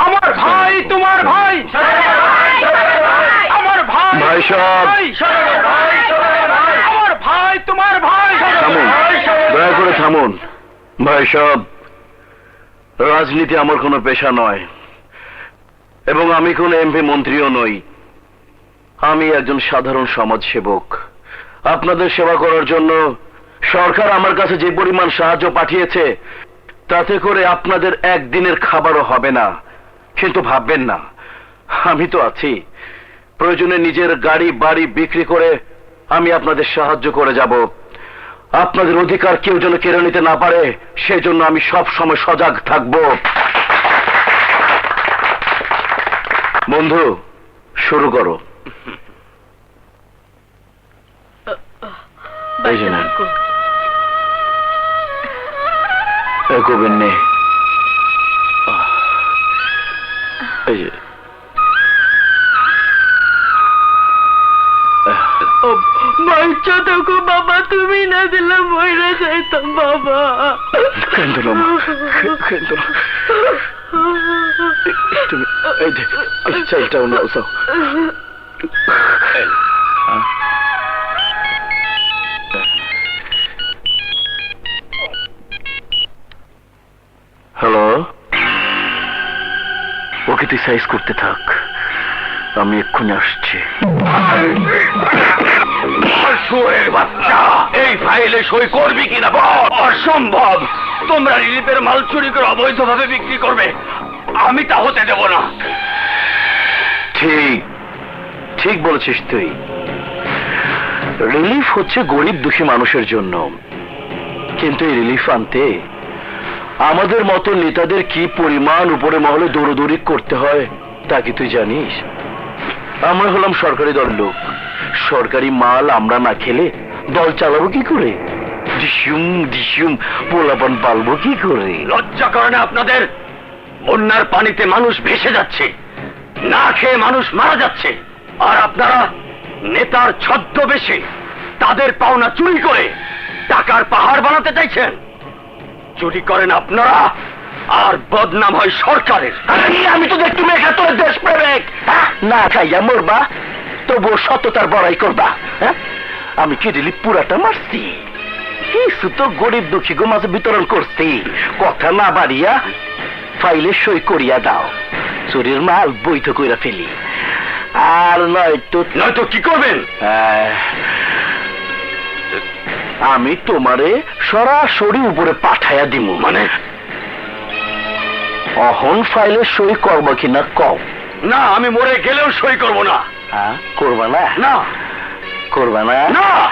আমার ভাই তোমার ভাই। আমার ভাই ভাই। আমার ভাই তোমার ভাই। থামুন। দয়া করে থামুন। ভাই সব রাজনীতি আমার কোনো পেশা নয়। এবং আমি কোনো এমপি মন্ত্রীও নই। আমি একজন সাধারণ সমাজসেবক। আপনাদের সেবা করার জন্য সরকার আমার কাছে যে পরিমাণ সাহায্য পাঠিয়েছে তাতে করে আপনাদের একদিনের খাবারও হবে না। কিন্তু ভাববেন না আমি তো আছি। প্রয়োজনে নিজের গাড়ি বাড়ি বিক্রি করে আমি আপনাদের সাহায্য করে যাব। আপনাদের অধিকার কেউ যেন কেড়ে নিতে না পারে সেজন্য আমি সব সময় সজাগ থাকব। বন্ধু শুরু করো। এই যে নেন। কবির নে এই যে বাচ্চা তোকে বাবা তুমি না দিলে মরে যাইতাম বাবা কেন্দ্র কেন্দ্র তুমি এই যে এই নাও যাও ওকে তুই সাইজ করতে থাক। আমি এক্ষুনি আসছি। বাচ্চা এই ফাইলে সই করবি কিনা বল? অসম্ভব! তোমরা রিলিফের মাল চুরি করে অবৈধভাবে বিক্রি করবে। আমি তা হতে দেব না। ঠিক ঠিক বলেছিস তুই। রিলিফ হচ্ছে গরিব দুঃখী মানুষের জন্য। কিন্তু এই রিলিফ আনতে আমাদের মতো নেতাদের কি পরিমাণ উপরে মহলে দৌড়দৌড়ি করতে হয়, তা কি তুই জানিস? আমরা হলাম সরকারি দল লোক সরকারি মাল আমরা না খেলে দল চালাবো কি করে? ডিসুম ডিসুম পোলাপান পালবো কি করে? লজ্জা করে না আপনাদের? বন্যার পানিতে মানুষ ভেসে যাচ্ছে। না খেয়ে মানুষ মারা যাচ্ছে। আর আপনারা নেতার ছদ্মবেশে তাদের পাওনা চুরি করে টাকার পাহাড় বানাতে চাইছেন। চুরি করেন আপনারা আর বদনাম হয় সরকারের। আমি তো দেখতে মেঘা তোর দেশ প্রেমিক না খাইয়া মরবা তবুও সততার বড়াই করবা হ্যাঁ? আমি কি রিলি পুরাটা মারছি? কিছু তো গরিব দুঃখী গো মাঝে বিতরণ করছি? কথা না বাড়িয়া ফাইলে সই করিয়া দাও। চুরির মাল বৈধ কইরা ফেলি। আর নয়তো নয়তো কি করবেন? আমি তোমারে সরাসরি উপরে পাঠাইয়া দিব মানে? অহন ফাইলে সই করব কিনা কও? না আমি মরে গেলেও সই করব না। হ্যাঁ করবা না? না। করবা না? না।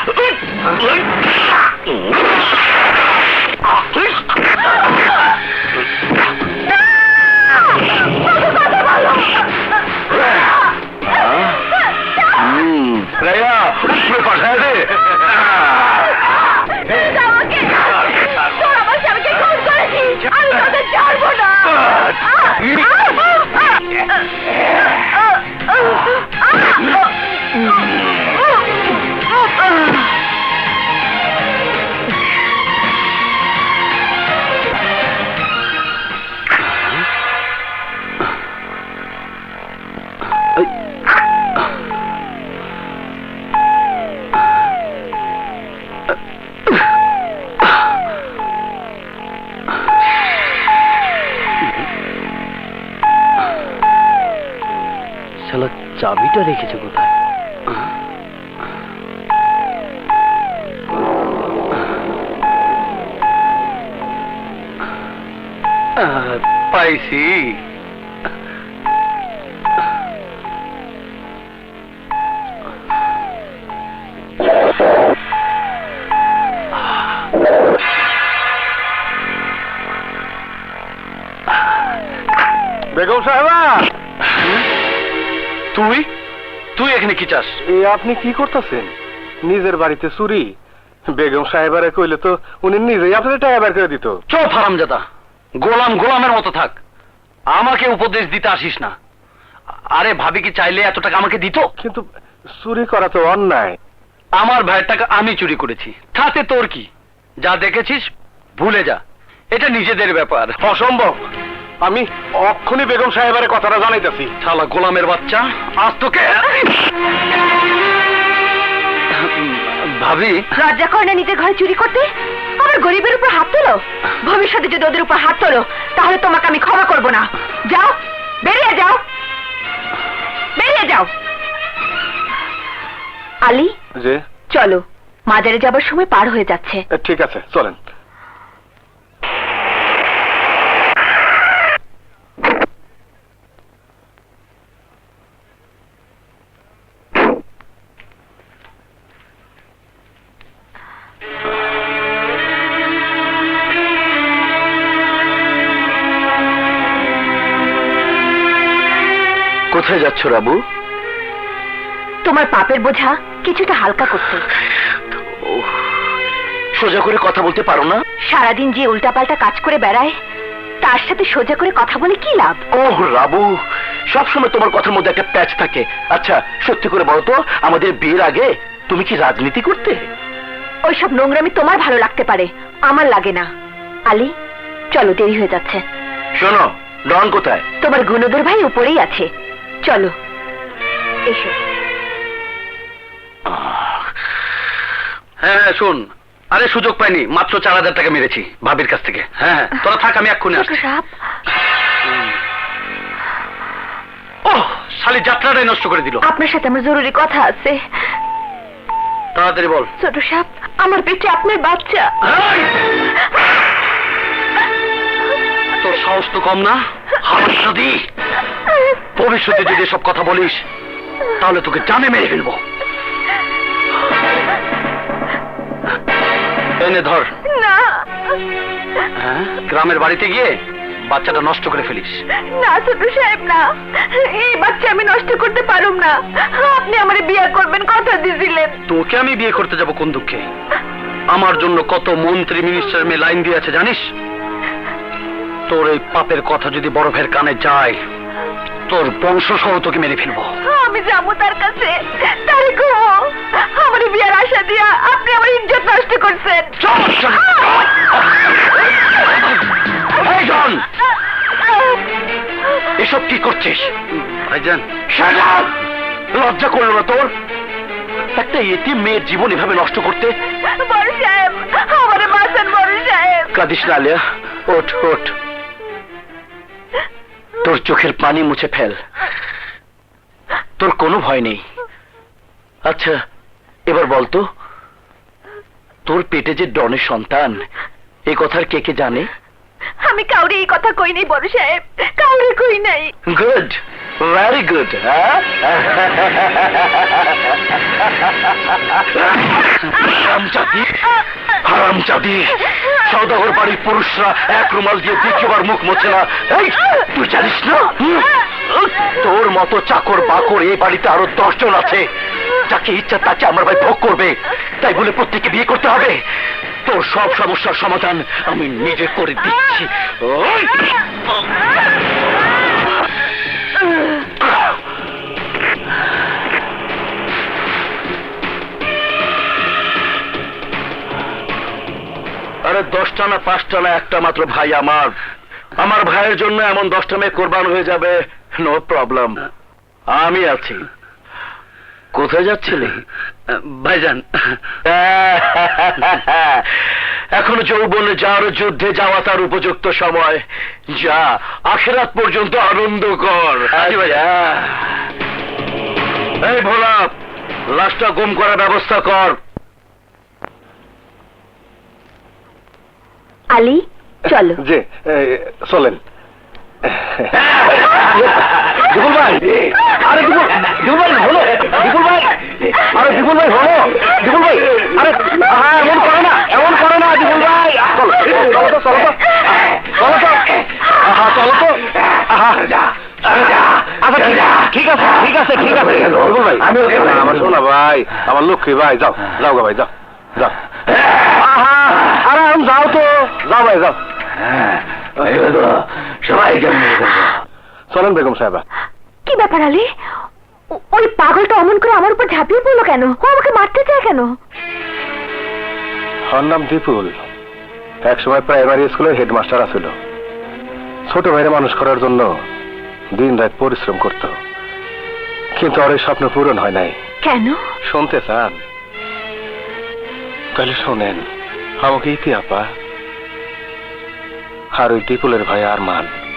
চাবিটা রেখেছে কোথায় পাইছি বেগম সাহেবা তুই তুই এখানে কি চাস? এ আপনি কি করতেছেন? নিজের বাড়িতে চুরি? বেগম সাহেবারে কইলে তো উনি নিজেই আপনাদের টাকা বের করে দিত। চোপ হারামজাদা। গোলাম গোলামের মতো থাক। আমাকে উপদেশ দিতে আসিস না। আরে ভাবি কি চাইলে এত টাকা আমাকে দিত? কিন্তু চুরি করা তো অন্যায়। আমার ভাইয়ের টাকা আমি চুরি করেছি। তাতে তোর কি? যা দেখেছিস ভুলে যা। এটা নিজেদের ব্যাপার। অসম্ভব। আমি অক্ষণি বেগম সাহেবের কথাটা জানাইতেছি। শালা গোলামের বাচ্চা আজ তোকে ভাবি লজ্জা করে না নিজের ঘরে চুরি করতে আবার গরিবের উপর হাত তোলো। ভবিষ্যতে যদি ওদের উপর হাত তোলো তাহলে তোমাকে আমি ক্ষমা করব না। যাও বেরিয়ে যাও। বেরিয়ে যাও। আলী যে চলো। মাজারে যাবার সময় পার হয়ে যাচ্ছে। ঠিক আছে চলেন। কোথায় যাচ্ছ রাবু? তোমার পাপের বোঝা কিছুটা হালকা করতে। সোজা করে কথা বলতে পারো না? সারাদিন যে উল্টাপাল্টা কাজ করে বেড়ায় তার সাথে সোজা করে কথা বলে কি লাভ? ওহ রাবু সবসময় তোমার কথার মধ্যে একটা প্যাচ থাকে। আচ্ছা সত্যি করে বলো তো আমাদের বিয়ের আগে তুমি কি রাজনীতি করতে? ওইসব নোংরামি তোমার ভালো লাগতে পারে আমার লাগে না। আলী চলো দেরি হয়ে যাচ্ছে। শোনো ডন কোথায়? তোমার গুণদর ভাই উপরেই আছে। চলো এসো। হ্যাঁ হ্যাঁ শোন। আরে সুযোগ পাইনি মাত্র চার হাজার টাকা মেরেছি ভাবির কাছ থেকে। হ্যাঁ হ্যাঁ তোরা থাক আমি এক্ষুনি আসছি। ওহ শালি যাত্রাটাই নষ্ট করে দিল। আপনার সাথে আমার জরুরি কথা আছে। তাড়াতাড়ি বল। ছোট সাপ আমার পেটে আপনার বাচ্চা। তোর সাহস তো কম না? হামাদি ভবিষ্যতে যদি সব কথা বলিস তাহলে তোকে জানে মেরে ফেলব। এনে ধর। না। হ্যাঁ? গ্রামের বাড়িতে গিয়ে বাচ্চাটা নষ্ট করে ফেলিস। না ছোট সাহেব না। এই বাচ্চা আমি নষ্ট করতে পারুম না। আপনি আমারে বিয়ে করবেন কথা দিয়েছিলেন তোকে আমি বিয়ে করতে যাব কোন দুঃখে? আমার জন্য কত মন্ত্রী মিনিস্টার মেয়ে লাইন দিয়ে আছে জানিস? তোর এই পাপের কথা যদি ভাইয়ের কানে যায় তোর বংশ সহ তোকে মেরে ফেলব। আমি যাব তার কাছে। তারে গো আমার বিয়ার আশা দিয়া আপনি আমার ইজ্জত নষ্ট করছেন। এসব কি করছিস? ভাইজান। লজ্জা করল না তোর? একটা এটি মেয়ের জীবন এভাবে নষ্ট করতে? বড় সাহেব আমারে বাঁচান বড় সাহেব। কাঁদিস না আলিয়া। ওঠ ওঠ। তোর চোখের পানি মুছে ফেল। তোর কোনো ভয় নেই। আচ্ছা এবার বলতো তোর পেটে যে ডনের সন্তান এ কথার কে কে জানে? আমি কাউরে এই কথা কই নাই বড় সাহেব কাউরে কই নাই। গুড। ভেরি গুড হারামজাদি হারামজাদি সৌদাগর বাড়ির পুরুষরা এক রুমাল দিয়ে দ্বিতীয়বার মুখ মোছে না। তুই জানিস না? তোর মতো চাকর বাকর এই বাড়িতে আরও দশজন আছে। যাকে ইচ্ছা তাকে আমার ভাই ভোগ করবে। তাই বলে প্রত্যেককে বিয়ে করতে হবে। তোর সব সমস্যার সমাধান আমি নিজে করে দিচ্ছি। আরে দশটা না পাঁচটা না একটা মাত্র ভাই আমার। আমার ভাইয়ের জন্য এমন দশটা মেয়ে কোরবান হয়ে যাবে নো প্রবলেম আমি আছি। কোথায় যাচ্ছিলে? ভাইজান। এখনও যৌবনে যার যুদ্ধে যাওয়া তার উপযুক্ত সময়। যা আখেরাত পর্যন্ত আনন্দ কর জি এই ভোলা লাশটা গুম করার ব্যবস্থা কর। আলী চলো। এ, চলেন। বিপুল ভাই আরে বিপুল বিপুল ভাই হলো। বিপুল ভাই আরে বিপুল ভাই হলো। বিপুল ভাই আরে আহা, এমন করো না এমন করো না বিপুল ভাই। চলো চলো তো চলো তো চলো তো আহা চলো তো। আচ্ছা ঠিক আছে ঠিক আছে ঠিক আছে। বিপুল ভাই আমার শোনা ভাই আমার লক্ষ্মী ভাই যাও যাও গো ভাই যাও যাও। আহা আরে আম যাও তো। যাও ভাই যাও সবাইকে চলেন বেগম সাহেবা। কি ব্যাপার আলী? ওই পাগলটা অমন করে আমার উপর ঝাঁপিয়ে পড়ল কেন? ও আমাকে মারতে চায় কেন? ওর নাম দীপুল। এক সময় প্রাইমারি স্কুলের হেডমাস্টার আছিল। ছোট ভাইরে মানুষ করার জন্য দিন রাত পরিশ্রম করত। কিন্তু আর এই স্বপ্ন পূরণ হয় নাই। কেন? শুনতে চান? তাহলে শোনেন আমাকে ইতি আপা আর ওই টিপুলের ভাই আরমান।